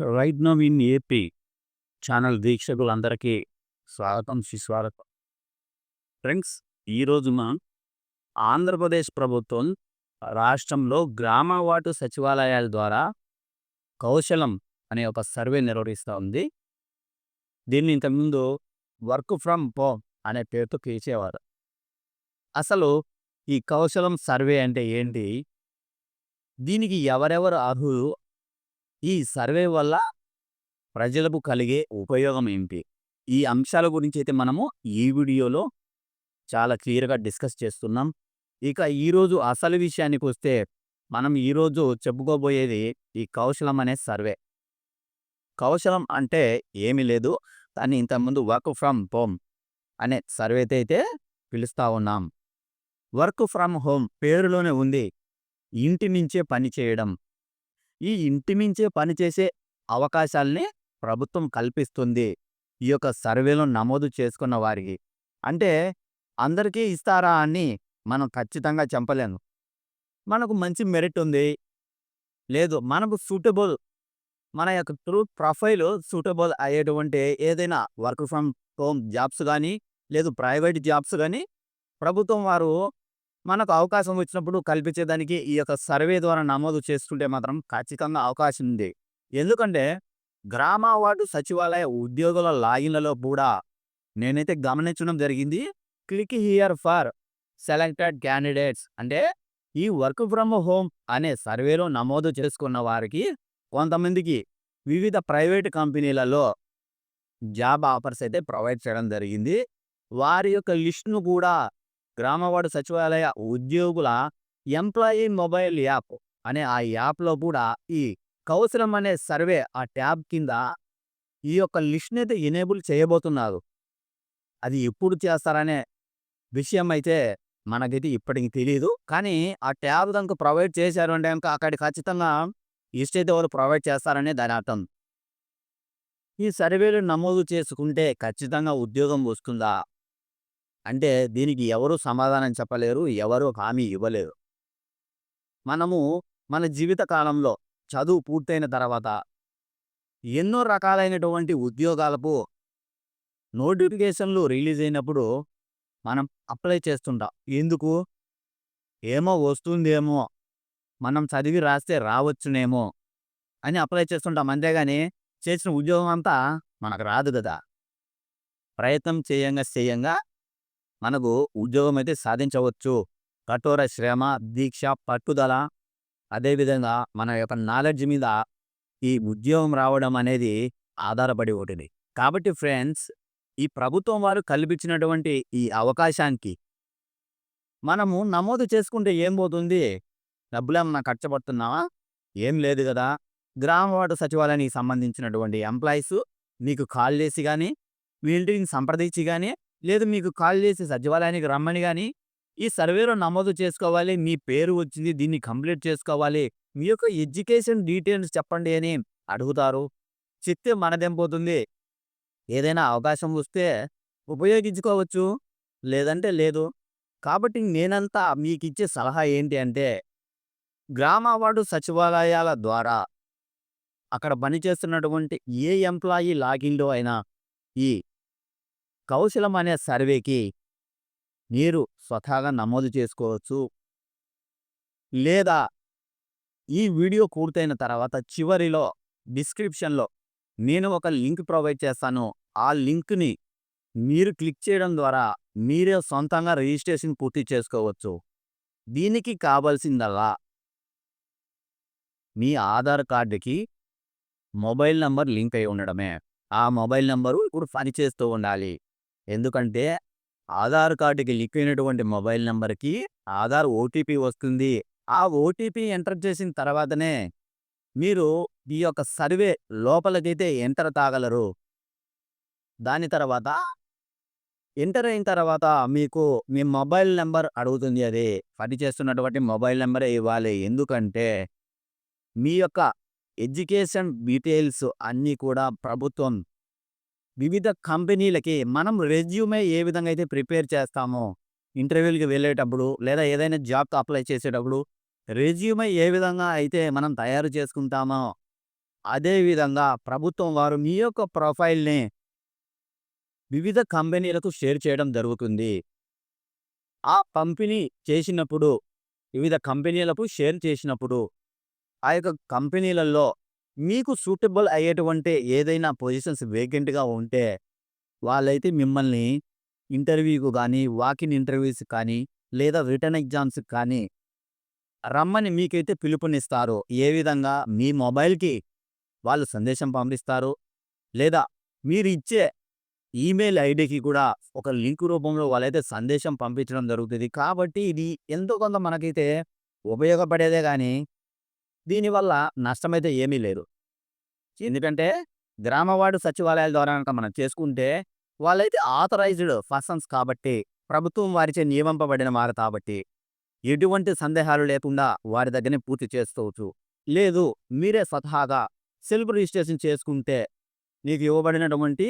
Right now in AP channel వీక్షకులందరికీ స్వాగతం సుస్వాగతం. ఫ్రెండ్స్ ఈరోజు మనం ఆంధ్రప్రదేశ్ ప్రభుత్వం రాష్ట్రంలో గ్రామ వార్డు సచివాలయాల ద్వారా కౌశలం అనే ఒక సర్వే నిర్వహిస్తూ ఉంది. దీన్ని ఇంతకుముందు వర్క్ ఫ్రమ్ హోమ్ అనే పేరుతో పిలిచేవారు అసలు ఈ కౌశలం సర్వే అంటే ఏంటి? దీనికి ఎవరెవరు అర్హులు? ఈ సర్వే వల్ల ప్రజలకు కలిగే ఉపయోగం ఏంటి? ఈ అంశాల గురించి అయితే మనము ఈ వీడియోలో చాలా క్లియర్గా డిస్కస్ చేస్తున్నాం. ఇక ఈరోజు అసలు విషయానికి వస్తే మనం ఈరోజు చెప్పుకోబోయేది ఈ కౌశలం అనే సర్వే. కౌశలం అంటే ఏమీ లేదు. దాన్ని ఇంతకుముందు వర్క్ ఫ్రమ్ హోమ్ అనే సర్వేతో అయితే పిలుస్తూ ఉన్నాం. వర్క్ ఫ్రమ్ హోమ్ పేరులోనే ఉంది. ఇంటి నుంచే పని చేయడం. ఈ ఇంటి నుంచే పనిచేసే అవకాశాల్ని ప్రభుత్వం కల్పిస్తుంది. ఈ యొక్క సర్వేలో నమోదు చేసుకున్న వారికి. అంటే అందరికీ ఇస్తారా అని మనం ఖచ్చితంగా చెప్పలేము. మనకు మంచి మెరిట్ ఉంది. లేదు మనకు సూటబుల్ మన యొక్క ట్రూ ప్రొఫైల్ సూటబుల్ అయ్యేటువంటి ఏదైనా వర్క్ ఫ్రమ్ హోమ్ జాబ్స్ కానీ లేదు ప్రైవేట్ జాబ్స్ కానీ ప్రభుత్వం వారు మనకు అవకాశం వచ్చినప్పుడు కల్పించేదానికి ఈ యొక్క సర్వే ద్వారా నమోదు చేసుకుంటే మాత్రం ఖచ్చితంగా అవకాశం ఉంది. ఎందుకంటే గ్రామ వార్డు సచివాలయ ఉద్యోగుల లాగిన్లలో కూడా నేనైతే గమనించడం జరిగింది. Click here for selected candidates అంటే ఈ వర్క్ ఫ్రమ్ హోమ్ అనే సర్వేలో నమోదు చేసుకున్న వారికి కొంతమందికి వివిధ ప్రైవేట్ కంపెనీలలో జాబ్ ఆఫర్స్ అయితే ప్రొవైడ్ చేయడం జరిగింది. వారి యొక్క లిస్టును కూడా గ్రామవాడ సచివాలయ ఉద్యోగుల ఎంప్లాయీ మొబైల్ యాప్ అనే ఆ యాప్లో కూడా ఈ కౌశలం అనే సర్వే ఆ ట్యాబ్ కింద ఈ యొక్క లిస్ట్ని అయితే ఎనేబుల్ చేయబోతున్నారు. అది ఎప్పుడు చేస్తారనే విషయం అయితే మనకైతే ఇప్పటికి తెలియదు కానీ ఆ ట్యాబ్ కనుక ప్రొవైడ్ చేశారు అంటే కనుక అక్కడ ఖచ్చితంగా లిస్ట్ అయితే వాళ్ళు ప్రొవైడ్ చేస్తారనే దాని అర్థం. ఈ సర్వేలు నమోదు చేసుకుంటే ఖచ్చితంగా ఉద్యోగం వస్తుందా? అంటే దీనికి ఎవరు సమాధానం చెప్పలేరు ఎవరు హామీ ఇవ్వలేరు. మనము మన జీవిత కాలంలో చదువు పూర్తయిన తర్వాత ఎన్నో రకాలైనటువంటి ఉద్యోగాలకు నోటిఫికేషన్లు రిలీజ్ అయినప్పుడు మనం అప్లై చేస్తుంటాం. ఎందుకు? ఏమో వస్తుందేమో మనం చదివి రాస్తే రావచ్చునేమో అని అప్లై చేస్తుంటాం. అంతేగాని చేసిన ఉద్యోగం అంతా మనకు రాదు కదా. ప్రయత్నం చేయంగా చేయంగా మనకు ఉద్యోగం అయితే సాధించవచ్చు. కఠోర శ్రమ దీక్ష పట్టుదల. అదేవిధంగా మన యొక్క నాలెడ్జ్ మీద ఈ ఉద్యోగం రావడం అనేది ఆధారపడి ఉంటుంది. కాబట్టి ఫ్రెండ్స్ ఈ ప్రభుత్వం వారు కల్పించినటువంటి ఈ అవకాశానికి మనము నమోదు చేసుకుంటే ఏం పోతుంది? డబ్బులేమన్నా ఖర్చపడుతున్నావా ఏం లేదు కదా. గ్రామ వార్డు సచివాలయానికి సంబంధించినటువంటి ఎంప్లాయీస్ మీకు కాల్ చేసి కానీ వీళ్ళని సంప్రదించి కానీ లేదు మీకు కాల్ చేసి సచివాలయానికి రమ్మని కానీ ఈ సర్వేలో నమోదు చేసుకోవాలి మీ పేరు వచ్చింది దీన్ని కంప్లీట్ చేసుకోవాలి మీ యొక్క ఎడ్యుకేషన్ డీటెయిల్స్ చెప్పండి అని అడుగుతారు. చెప్తే మనదేం పోతుంది? ఏదైనా అవకాశం వస్తే ఉపయోగించుకోవచ్చు లేదంటే లేదు. కాబట్టి నేనంతా మీకు ఇచ్చే సలహా ఏంటి అంటే గ్రామ వార్డు సచివాలయాల ద్వారా అక్కడ పనిచేస్తున్నటువంటి ఏ ఎంప్లాయీ లాగిన్లో అయినా ఈ కౌశలం అనే సర్వేకి మీరు స్వతహాగా నమోదు చేసుకోవచ్చు. లేదా ఈ వీడియో పూర్తయిన తర్వాత చివరిలో డిస్క్రిప్షన్లో నేను ఒక లింక్ ప్రొవైడ్ చేస్తాను. ఆ లింక్ని మీరు క్లిక్ చేయడం ద్వారా మీరే సొంతంగా రిజిస్ట్రేషన్ పూర్తి చేసుకోవచ్చు. దీనికి కావాల్సిందల్లా మీ ఆధార్ కార్డుకి మొబైల్ నంబర్ లింక్ అయి ఉండడమే. ఆ మొబైల్ నంబరు ఇప్పుడు పనిచేస్తూ ఉండాలి. ఎందుకంటే ఆధార్ కార్డుకి లింక్ అయినటువంటి మొబైల్ నెంబర్కి ఆధార్ ఓటీపీ వస్తుంది. ఆ ఓటీపీ ఎంటర్ చేసిన తర్వాతనే మీరు ఈ యొక్క సర్వే లోపలికైతే ఎంటర్ తాగలరు. దాని తర్వాత ఎంటర్ అయిన తర్వాత మీకు మీ మొబైల్ నెంబర్ అడుగుతుంది అది. పని చేస్తున్నటువంటి మొబైల్ నెంబరే ఇవ్వాలి. ఎందుకంటే మీ యొక్క ఎడ్యుకేషన్ డీటెయిల్స్ అన్నీ కూడా ప్రభుత్వం వివిధ కంపెనీలకి మనం రెజ్యూమే ఏ విధంగా అయితే ప్రిపేర్ చేస్తామో ఇంటర్వ్యూలకి వెళ్ళేటప్పుడు లేదా ఏదైనా జాబ్కి అప్లై చేసేటప్పుడు రెజ్యూమే ఏ విధంగా అయితే మనం తయారు చేసుకుంటామో అదేవిధంగా ప్రభుత్వం వారు మీ యొక్క ప్రొఫైల్‌ని వివిధ కంపెనీలకు షేర్ చేయడం జరుగుతుంది. ఆ పంపిణీ చేసినప్పుడు వివిధ కంపెనీలకు షేర్ చేసినప్పుడు ఆ యొక్క కంపెనీలలో మీకు సూటబుల్ అయ్యేటువంటి ఏదైనా పొజిషన్స్ వేకెంట్‌గా ఉంటే వాళ్ళైతే మిమ్మల్ని ఇంటర్వ్యూ‌కు కానీ వాకిన్ ఇంటర్వ్యూస్ కానీ, లేదా రిటర్న్ ఎగ్జామ్స్ కానీ రమ్మని మీకైతే పిలుపునిస్తారు. ఏ విధంగా మీ మొబైల్‌కి వాళ్ళు సందేశం పంపిస్తారు. లేదా మీరు ఇచ్చే ఈమెయిల్ ఐడికి కూడా ఒక లింక్ రూపంలో వాళ్ళైతే సందేశం పంపించడం జరుగుతుంది కాబట్టి ఇది ఎంతో కొంత మనకైతే ఉపయోగపడేదే కానీ దీనివల్ల నష్టమైతే ఏమీ లేదు. ఎందుకంటే గ్రామవాడు సచివాలయాల ద్వారా కనుక మనం చేసుకుంటే వాళ్ళైతే ఆథరైజ్డ్ పర్సన్స్ కాబట్టి, ప్రభుత్వం వారిచే నియమింపబడిన వారు కాబట్టి, ఎటువంటి సందేహాలు లేకుండా వారి దగ్గరనే పూర్తి చేసుకోవచ్చు. లేదు మీరే స్వతహాగా సెల్ఫ్ రిజిస్ట్రేషన్ చేసుకుంటే నీకు ఇవ్వబడినటువంటి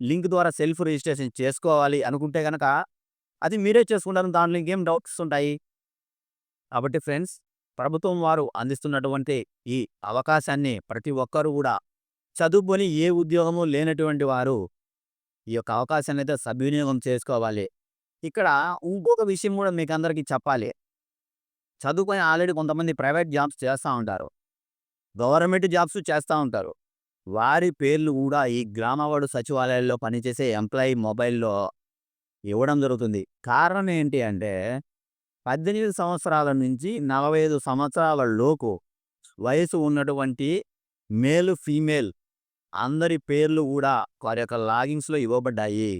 లింక్ ద్వారా సెల్ఫ్ రిజిస్ట్రేషన్ చేసుకోవాలి అనుకుంటే గనక అది మీరే చేసుకుంటారు. దాంట్లో ఇంకేం డౌట్స్ ఉంటాయి? కాబట్టి ఫ్రెండ్స్ ప్రభుత్వం వారు అందిస్తున్నటువంటి ఈ అవకాశాన్ని ప్రతి ఒక్కరూ కూడా చదువుకొని ఏ ఉద్యోగము లేనటువంటి వారు ఈ యొక్క అవకాశాన్ని అయితే సద్వినియోగం చేసుకోవాలి. ఇక్కడ ఇంకొక విషయం గూడా మీకందరికీ చెప్పాలి. చదువుకొని ఆల్రెడీ కొంతమంది ప్రైవేట్ జాబ్స్ చేస్తా ఉంటారు. గవర్నమెంట్ జాబ్స్ చేస్తా ఉంటారు. వారి పేర్లు కూడా ఈ గ్రామవాడు సచివాలయాల్లో పనిచేసే ఎంప్లాయీ మొబైల్‌లో ఇవ్వడం జరుగుతుంది. కారణం ఏంటి అంటే 18 సంవత్సరాల నుంచి 45 సంవత్సరాల లోపు వయసు ఉన్నటువంటి మేల్, ఫీమేల్ అందరి పేర్లు కూడా వారి యొక్క లాగిన్స్‌లో ఇవ్వబడ్డాయి.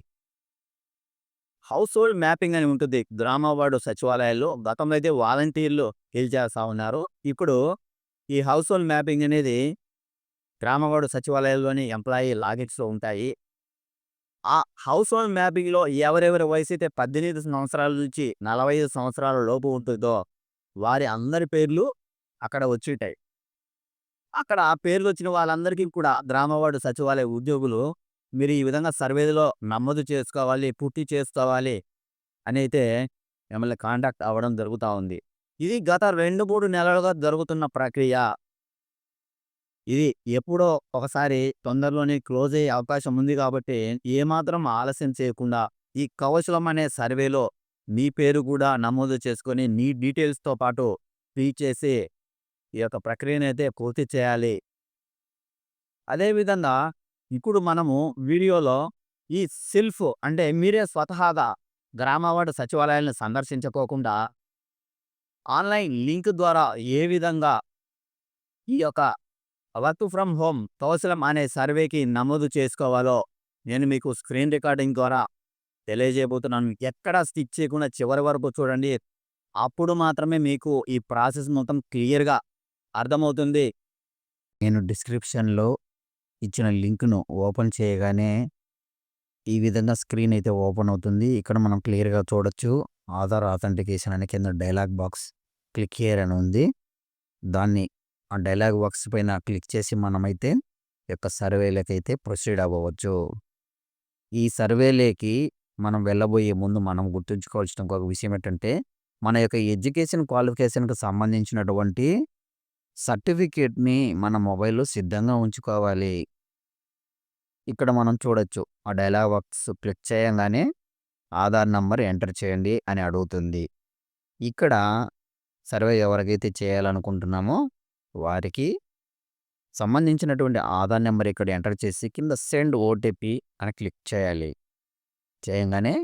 హౌస్ హోల్డ్ మ్యాపింగ్ అని ఉంటుంది. గ్రామ వార్డు సచివాలయాల్లో గతంలో అయితే వాలంటీర్లు ఫిల్ చేస్తా ఉన్నారు. ఇప్పుడు ఈ హౌస్ హోల్డ్ మ్యాపింగ్ అనేది గ్రామవాడు సచివాలయంలోని సచివాలయాల్లోని ఎంప్లాయీ లాగిన్స్‌లో ఉంటాయి. ఆ హౌస్ హోల్డ్ మ్యాపింగ్‌లో ఎవరెవరి వయసైతే 18 సంవత్సరాల నుంచి 45 సంవత్సరాల లోపు ఉంటుందో వారి అందరి పేర్లు అక్కడ వచ్చిటాయి అక్కడ పేర్లు వచ్చిన వాళ్ళందరికీ కూడా గ్రామవాడు సచివాలయ ఉద్యోగులు మీరు ఈ విధంగా సర్వేలో నమోదు చేసుకోవాలి, పూర్తి చేసుకోవాలి అనైతే మిమ్మల్ని కాంటాక్ట్ అవ్వడం జరుగుతా ఉంది. ఇది గత 2, 3 నెలలుగా జరుగుతున్న ప్రక్రియ. ఇది ఎప్పుడో ఒకసారి తొందరలోనే క్లోజ్ అయ్యే అవకాశం ఉంది కాబట్టి ఏమాత్రం ఆలస్యం చేయకుండా ఈ కవచలం అనే సర్వేలో మీ పేరు కూడా నమోదు చేసుకొని మీ డీటెయిల్స్‌తో పాటు ఫిల్ చేసి ఈ యొక్క ప్రక్రియనైతే పూర్తి చేయాలి. అదే విధంగా ఇప్పుడు మనము వీడియోలో ఈ సెల్ఫ్ అంటే మీరే స్వతహాగా గ్రామ సచివాలయాలను సందర్శించుకోకుండా ఆన్‌లైన్ లింక్ ద్వారా ఏ విధంగా ఈ యొక్క వర్క్ ఫ్రమ్ హోమ్ కౌశలం అనే సర్వేకి నమోదు చేసుకోవాలో నేను మీకు స్క్రీన్ రికార్డింగ్ ద్వారా తెలియజేయబోతున్నాను. ఎక్కడా స్టిచ్ చేయకుండా చివరి వరకు చూడండి. అప్పుడు మాత్రమే మీకు ఈ ప్రాసెస్ మొత్తం క్లియర్‌గా అర్థమవుతుంది. నేను డిస్క్రిప్షన్‌లో ఇచ్చిన లింక్‌ను ఓపెన్ చేయగానే ఈ విధంగా స్క్రీన్ అయితే ఓపెన్ అవుతుంది. ఇక్కడ మనం క్లియర్‌గా చూడొచ్చు. ఆధార్ ఆథెంటికేషన్ అనే కింద డైలాగ్ బాక్స్ క్లిక్ హియర్ అని ఉంది. దాన్ని ఆ డైలాగ్ బాక్స్ పైన క్లిక్ చేసి మనమైతే యొక్క సర్వేలకైతే ప్రొసీడ్ అవ్వవచ్చు. ఈ సర్వేలేకి మనం వెళ్ళబోయే ముందు మనం గుర్తుంచుకోవాల్సిన ఒక విషయం ఏంటంటే మన యొక్క ఎడ్యుకేషన్ క్వాలిఫికేషన్‌కి సంబంధించినటువంటి సర్టిఫికేట్‌ని మన మొబైల్‌లో సిద్ధంగా ఉంచుకోవాలి. ఇక్కడ మనం చూడొచ్చు. ఆ డైలాగ్ బాక్స్ క్లిక్ చేయంగానే ఆధార్ నంబర్ ఎంటర్ చేయండి అని అడుగుతుంది. ఇక్కడ సర్వే ఎవరికైతే చేయాలనుకుంటున్నామో వారికి సంబంధించినటువంటి ఆధార్ నెంబర్ ఇక్కడ ఎంటర్ చేసి కింద సెండ్ ఓటీపీ అని క్లిక్ చేయాలి. చేయంగానే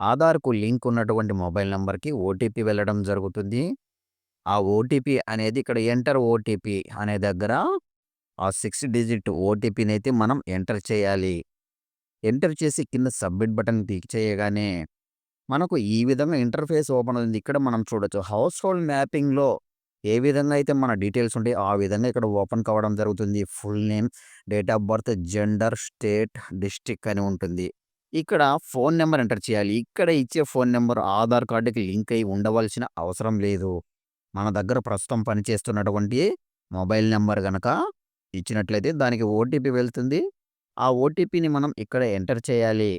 ఆధార్‌కు లింక్ ఉన్నటువంటి మొబైల్ నెంబర్కి ఓటీపీ వెళ్ళడం జరుగుతుంది. ఆ ఓటీపీ అనేది ఇక్కడ ఎంటర్ ఓటీపీ అనే దగ్గర ఆ సిక్స్ డిజిట్ ఓటీపీని అయితే మనం ఎంటర్ చేయాలి. ఎంటర్ చేసి కింద సబ్మిట్ బటన్ క్లిక్ చేయగానే మనకు ఈ విధంగా ఇంటర్ఫేస్ ఓపెన్ అవుతుంది. ఇక్కడ మనం చూడొచ్చు. హౌస్ హోల్డ్ మ్యాపింగ్‌లో ఏ విధంగా అయితే మన డీటెయిల్స్ ఉంటాయి ఆ విధంగా ఇక్కడ ఓపెన్ కావడం జరుగుతుంది. Full name, date of birth, gender, state, district అని ఉంటుంది. ఇక్కడ ఫోన్ నెంబర్ ఎంటర్ చేయాలి. ఇక్కడ ఇచ్చే ఫోన్ నెంబర్ ఆధార్ కార్డుకి లింక్ అయి ఉండవలసిన అవసరం లేదు. మన దగ్గర ప్రస్తుతం పనిచేస్తున్నటువంటి మొబైల్ నెంబర్ కనుక ఇచ్చినట్లయితే దానికి ఓటీపీ వెళ్తుంది. ఆ ఓటీపీని మనం ఇక్కడ ఎంటర్ చేయాలి.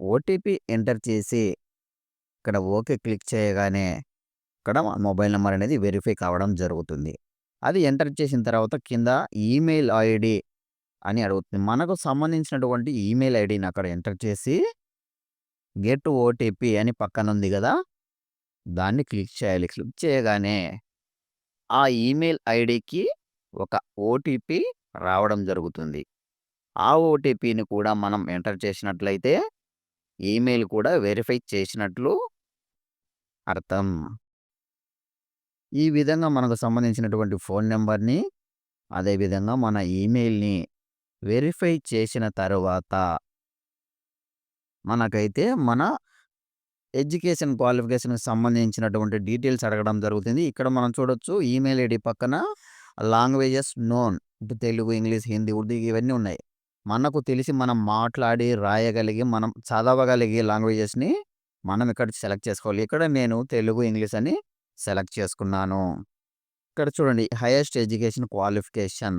ఓటీపీ ఎంటర్ చేసి ఇక్కడ ఓకే క్లిక్ చేయగానే ఇక్కడ మొబైల్ నెంబర్ అనేది వెరిఫై కావడం జరుగుతుంది. అది ఎంటర్ చేసిన తర్వాత కింద ఈమెయిల్ ఐడి అని అడుగుతుంది. మనకు సంబంధించినటువంటి ఈమెయిల్ ఐడిని అక్కడ ఎంటర్ చేసి గెట్ ఓటీపీ అని పక్కన ఉంది కదా దాన్ని క్లిక్ చేయాలి. క్లిక్ చేయగానే ఆ ఈమెయిల్ ఐడికి ఒక ఓటీపీ రావడం జరుగుతుంది. ఆ ఓటీపీని కూడా మనం ఎంటర్ చేసినట్లయితే ఈమెయిల్ కూడా వెరిఫై చేసినట్లు అర్థం. ఈ విధంగా మనకు సంబంధించినటువంటి ఫోన్ నెంబర్ని అదేవిధంగా మన ఈమెయిల్‌ని వెరిఫై చేసిన తర్వాత మనకైతే మన ఎడ్యుకేషన్ క్వాలిఫికేషన్‌కి సంబంధించినటువంటి డీటెయిల్స్ అడగడం జరుగుతుంది. ఇక్కడ మనం చూడొచ్చు ఈమెయిల్ ఐడి పక్కన లాంగ్వేజెస్ నోన్ అంటే తెలుగు, ఇంగ్లీష్, హిందీ, ఉర్దూ ఇవన్నీ ఉన్నాయి. మనకు తెలిసి మనం మాట్లాడి, రాయగలిగి, మనం చదవగలిగే లాంగ్వేజెస్‌ని మనం ఇక్కడ సెలెక్ట్ చేసుకోవాలి. ఇక్కడ నేను తెలుగు, ఇంగ్లీష్ అని సెలెక్ట్ చేసుకున్నాను. ఇక్కడ చూడండి హైయెస్ట్ ఎడ్యుకేషన్ క్వాలిఫికేషన్.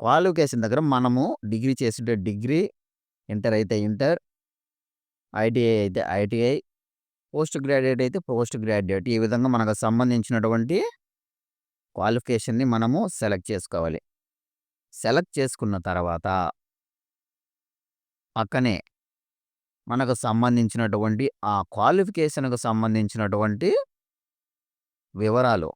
క్వాలిఫికేషన్ దగ్గర మనము డిగ్రీ చేసింటే డిగ్రీ, ఇంటర్ అయితే ఇంటర్, ఐటీఐ అయితే ఐటీఐ, పోస్ట్ గ్రాడ్యుయేట్ అయితే పోస్ట్ గ్రాడ్యుయేట్. ఈ విధంగా మనకు సంబంధించినటువంటి క్వాలిఫికేషన్‌ని మనము సెలెక్ట్ చేసుకోవాలి. సెలెక్ట్ చేసుకున్న తర్వాత పక్కనే మనకు సంబంధించినటువంటి ఆ క్వాలిఫికేషన్‌కు సంబంధించినటువంటి వివరాలు.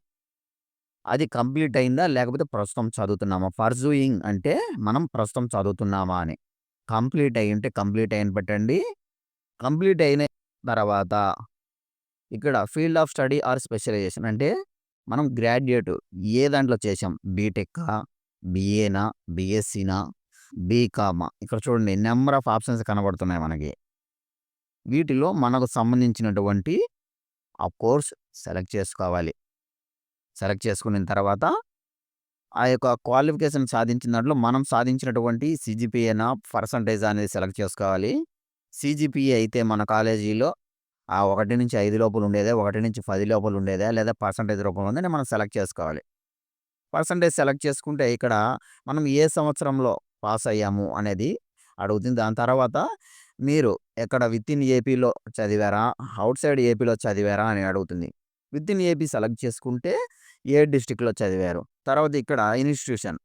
అది కంప్లీట్ అయిందా? లేకపోతే ప్రస్తుతం చదువుతున్నామా? పర్సూయింగ్ అంటే మనం ప్రస్తుతం చదువుతున్నామా అని. కంప్లీట్ అయ్యుంటే కంప్లీట్ అయిన పెట్టండి. కంప్లీట్ అయిన తర్వాత ఇక్కడ field of study or specialisation అంటే మనం గ్రాడ్యుయేట్ ఏ దాంట్లో చేసాం? బీటెక్కా? బీఏనా? బీఎస్సీనా? బీకామా? ఇక్కడ చూడండి నెంబర్ ఆఫ్ ఆప్షన్స్ కనబడుతున్నాయి మనకి. వీటిలో మనకు సంబంధించినటువంటి ఆ కోర్స్ సెలెక్ట్ చేసుకోవాలి. సెలెక్ట్ చేసుకున్న తర్వాత ఆ యొక్క క్వాలిఫికేషన్ సాధించిన దాంట్లో మనం సాధించినటువంటి సిజిపిఏనా పర్సంటేజ్ అనేది సెలెక్ట్ చేసుకోవాలి. సిజిపిఏ అయితే మన కాలేజీలో ఆ 1-5 లోపల ఉండేదే ఒకటి నుంచి పది లోపల ఉండేదే లేదా పర్సెంటేజ్ రూపంలో ఉందని మనం సెలెక్ట్ చేసుకోవాలి. పర్సెంటేజ్ సెలెక్ట్ చేసుకుంటే ఇక్కడ మనం ఏ సంవత్సరంలో పాస్ అయ్యాము అనేది అడుగుతుంది. దాని తర్వాత మీరు ఎక్కడ వితిన్ ఏపీలో చదివారా? ఔట్‌సైడ్ ఏపీలో చదివారా? అని అడుగుతుంది. విత్ ఇన్ ఏపీ సెలెక్ట్ చేసుకుంటే ఏ డిస్టిక్లో చదివారు. తర్వాత ఇక్కడ ఇన్‌స్టిట్యూషన్.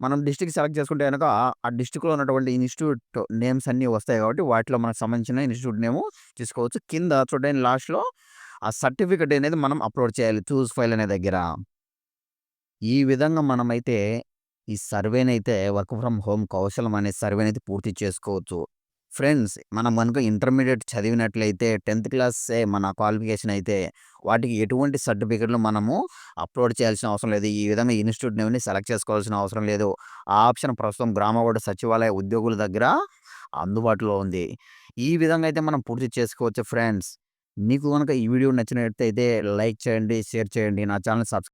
మనం డిస్ట్రిక్ట్ సెలెక్ట్ చేసుకుంటే కనుక ఆ డిస్టిక్లో ఉన్నటువంటి ఇన్‌స్టిట్యూట్ నేమ్స్ అన్నీ వస్తాయి కాబట్టి వాటిలో మనకు సంబంధించిన ఇన్‌స్టిట్యూట్ నేము తీసుకోవచ్చు. కింద చూడండి లాస్ట్‌లో ఆ సర్టిఫికేట్ అనేది మనం అప్‌లోడ్ చేయాలి. చూస్ ఫైల్ అనే దగ్గర. ఈ విధంగా మనమైతే ఈ సర్వేనైతే వర్క్ ఫ్రమ్ హోమ్ కౌశలం అనే సర్వేనైతే పూర్తి చేసుకోవచ్చు. ఫ్రెండ్స్ మనం కనుక ఇంటర్మీడియట్ చదివినట్లయితే 10థ్ క్లాసే మన క్వాలిఫికేషన్ అయితే వాటికి ఎటువంటి సర్టిఫికెట్లు మనము అప్‌లోడ్ చేయాల్సిన అవసరం లేదు. ఈ విధంగా ఇన్‌స్టిట్యూట్ నేమ్‌ని సెలెక్ట్ చేసుకోవాల్సిన అవసరం లేదు. ఆ ఆప్షన్ ప్రస్తుతం గ్రామ వార్డు సచివాలయ ఉద్యోగుల దగ్గర అందుబాటులో ఉంది. ఈ విధంగా అయితే మనం పూర్తి చేసుకోవచ్చు ఫ్రెండ్స్. మీకు కనుక ఈ వీడియో నచ్చినట్టయితే లైక్ చేయండి, షేర్ చేయండి. నా ఛానల్ సబ్స్క్రైబ్